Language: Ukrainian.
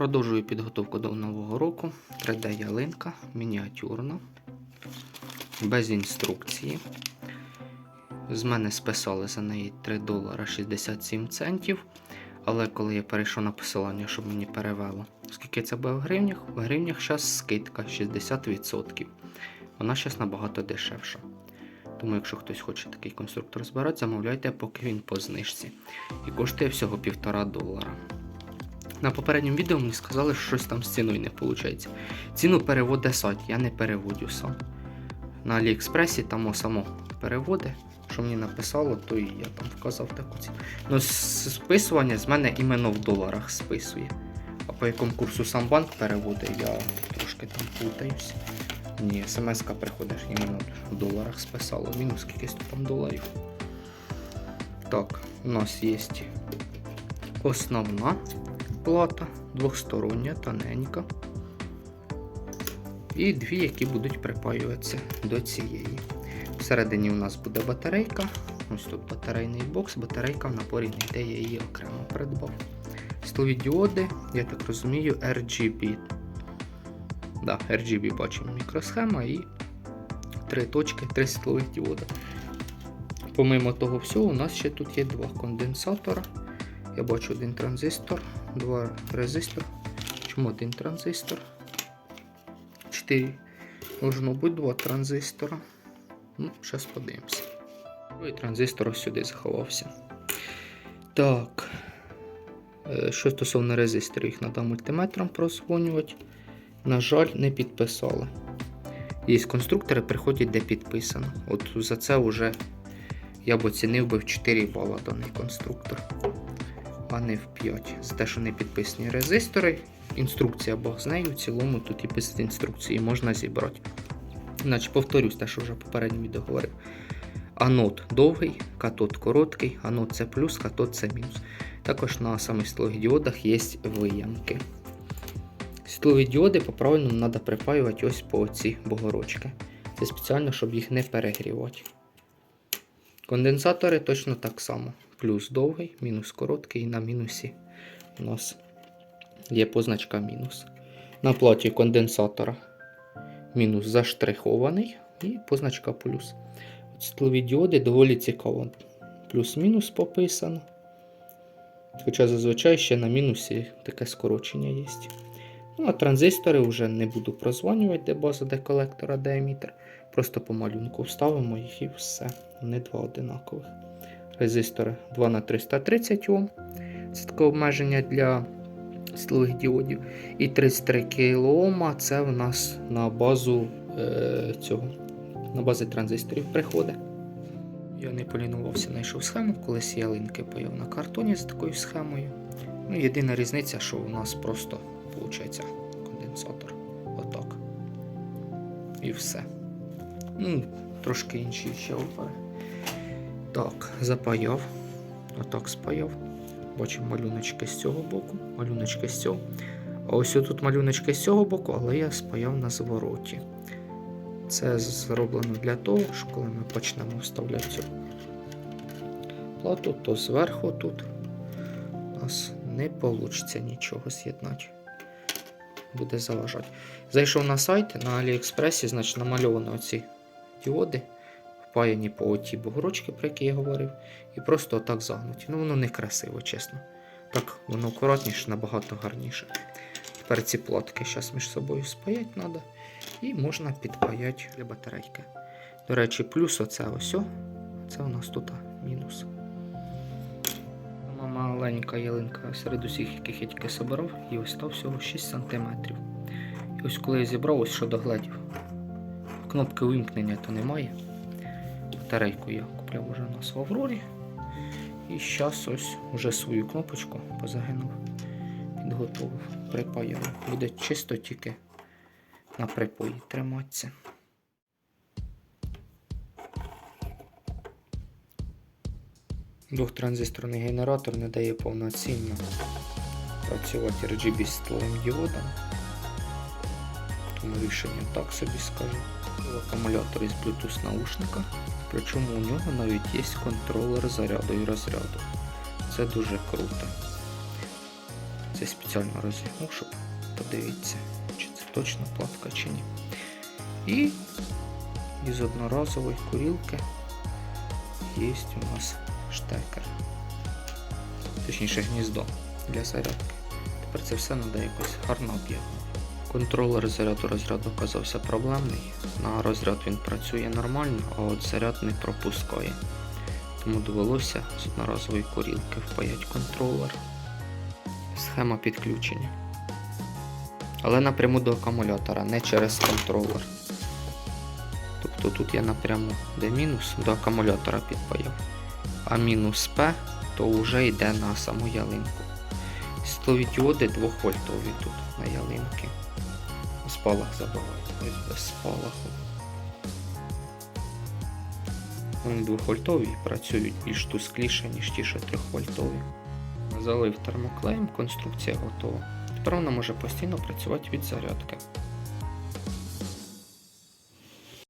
Продовжую підготовку до нового року. 3D-ялинка, мініатюрна, без інструкції. З мене списали за неї 3 долара 67 центів. Але коли я перейшов на посилання, щоб мені перевело, скільки це буде в гривнях? В гривнях зараз скидка 60%. Вона зараз набагато дешевша. Тому, якщо хтось хоче такий конструктор збирати, замовляйте, поки він по знижці. І коштує всього 1,5 долара. На попередньому відео мені сказали, що щось там з ціною не виходить. Ціну переводить сайт, я не переводю сам. На Аліекспресі там само переводи, що мені написало, то і я там вказав таку ціну. Ну, списування з мене іменно в доларах списує. А по якому курсу сам банк переводить, я трошки там плутаюсь. Ні, смс-ка приходиш іменно в доларах списало. Мінус кількість там доларів. Так, у нас є основна плата, двохстороння, тоненька. І дві, які будуть припаюватися до цієї. Всередині у нас буде батарейка. Ось тут батарейний бокс, батарейка в наборі не йде, я її окремо придбав. Стові діоди, я так розумію, RGB. Да, RGB бачимо мікросхема і три точки, три світлових діоди. Помимо того всього, у нас ще тут є два конденсатора. Я бачу один транзистор, два резистор. Чому один транзистор? Чотири. Можна бути два транзистора. Ну, зараз подивимося. Другий транзистор сюди заховався. Так. Е, Що стосовно резисторів, їх треба мультиметром прозвонювати. На жаль, не підписали. Є конструктори, приходять, де підписано. От за це вже я б оцінив би в 4 бала даний конструктор, а не в 5. За те, що не підписані резистори. Інструкція Бог з нею, в цілому тут і без інструкції можна зібрати. Значить, повторюсь те, що вже в попередньому відео говорив. Анод довгий, катод короткий, анод це плюс, катод це мінус. Також на самих світлових діодах є виямки. Світлові діоди по правильному треба припаювати ось по ці бугорочки. Це спеціально, щоб їх не перегрівати. Конденсатори точно так само. Плюс довгий, мінус короткий, і на мінусі у нас є позначка мінус. На платі конденсатора мінус заштрихований і позначка плюс. Світлові діоди доволі цікаво. Плюс-мінус пописано. Хоча зазвичай ще на мінусі таке скорочення є. Ну, а транзистори вже не буду прозванювати, де база, де колектора, де емітер. Просто по малюнку вставимо їх і все. Вони два одинакових. Резистори 2 на 330 Ом. Це таке обмеження для світлових діодів. І 33 кОм це в нас на базу е, цього, на бази транзисторів приходить. Я не полінувався, знайшов схему, колись ялинки паяв на картоні з такою схемою. Ну, єдина різниця, що у нас просто виходить конденсатор. Отак. І все. Ну, трошки інші ще опори. Так, запаяв. Отак спаяв. Бачимо малюночки з цього боку, малюночки з цього. А ось тут малюночки з цього боку, але я спаяв на звороті. Це зроблено для того, що коли ми почнемо вставляти цю плату, то зверху тут у нас не вийде нічого з'єднати. Буде заважати. Зайшов на сайт на Аліекспресі, значить намальовано оці діоди, впаяні по оті бугорочки, про які я говорив, і просто отак загнуті. Ну воно не красиво, чесно. Так, воно акуратніше, набагато гарніше. Тепер ці платки зараз між собою спаять треба. І можна підпаяти для батарейки. До речі, плюс оце ось. Це у нас тут мінус. Маленька ялинка серед усіх, яких я тільки собирав, і ось став всього 6 см. І ось коли я зібрав, ось що догледів. Кнопки вимкнення то немає. Батарейку я купляв уже в Аврорі. І зараз ось вже свою кнопочку позагинув, підготовив, припаяв. Буде чисто тільки на припої триматися. Двохтранзисторний генератор не дає повноцінно працювати RGB з твоїм діодом. Тому рішення так собі скажу. Акумулятор із Bluetooth наушника. Причому у нього навіть є контролер заряду і розряду. Це дуже круто. Це спеціально розігнув, щоб подивитися, чи це точно платка чи ні. І із одноразової курілки є у нас штекер. Точніше гніздо для зарядки. Тепер це все треба якось гарно об'єднати. Контролер заряду розряду оказався проблемний. На розряд він працює нормально, а от заряд не пропускає. Тому довелося з одноразової курілки впаяти контролер. Схема підключення. Але напряму до акумулятора, не через контролер. Тобто тут я напряму, де мінус, до акумулятора підпаяв. А мінус П то вже йде на саму ялинку. Світлові діоди 2 вольтові тут на ялинки. Спалах забувають, ось без спалаху. Вони 2 вольтові працюють більш тускліше, ніж ті, що 3 вольтові. Залив термоклеєм, конструкція готова. Тепер вона може постійно працювати від зарядки.